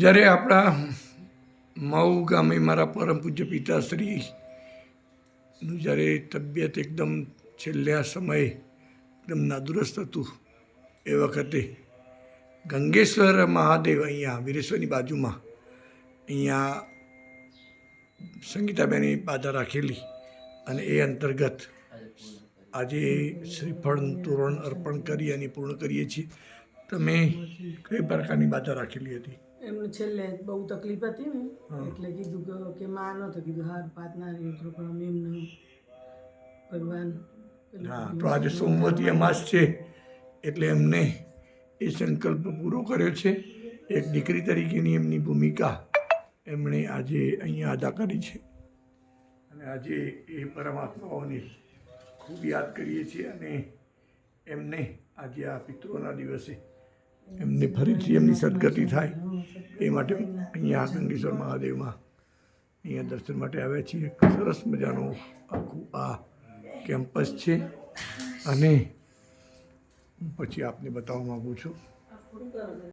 જ્યારે આપણા મઉ ગામે મારા પરમ પૂજ્ય પિતાશ્રીનું જ્યારે તબિયત એકદમ છેલ્લા સમયે એકદમ નાદુરસ્ત હતું, એ વખતે ગંગેશ્વર મહાદેવ અહીંયા વીરેશ્વરની બાજુમાં અહીંયા સંગીતાબેને બાધા રાખેલી અને એ અંતર્ગત આજે શ્રીફળ તોરણ અર્પણ કરી અને પૂર્ણ કરીએ છીએ. તમે કઈ પ્રકારની બાધા રાખેલી હતી? એમને છેલ્લે બહુ તકલીફ હતી ને. એટલે કીધું કે માં નતો કીધું હાર પાત ના રહ્યું તો પણ અમે એમને ભગવાન હા તો આજે સોમવતી અમાસ છે એટલે એમને એ સંકલ્પ પૂરો કર્યો છે. એક દીકરી તરીકેની એમની ભૂમિકા એમણે આજે અહીંયા અદા કરી છે. અને આજે એ પરમાત્માઓને ખૂબ યાદ કરીએ છીએ અને એમને આજે આ પિતૃઓના દિવસે એમને ફરીથી એમની સદગતિ થાય. એ માટે અહીંયા ગંગેશ્વર મહાદેવમાં અહીંયા દર્શન માટે આવ્યા છીએ. સરસ મજાનું આખું આ કેમ્પસ છે. અને પછી આપને બતાવવા માગું છું.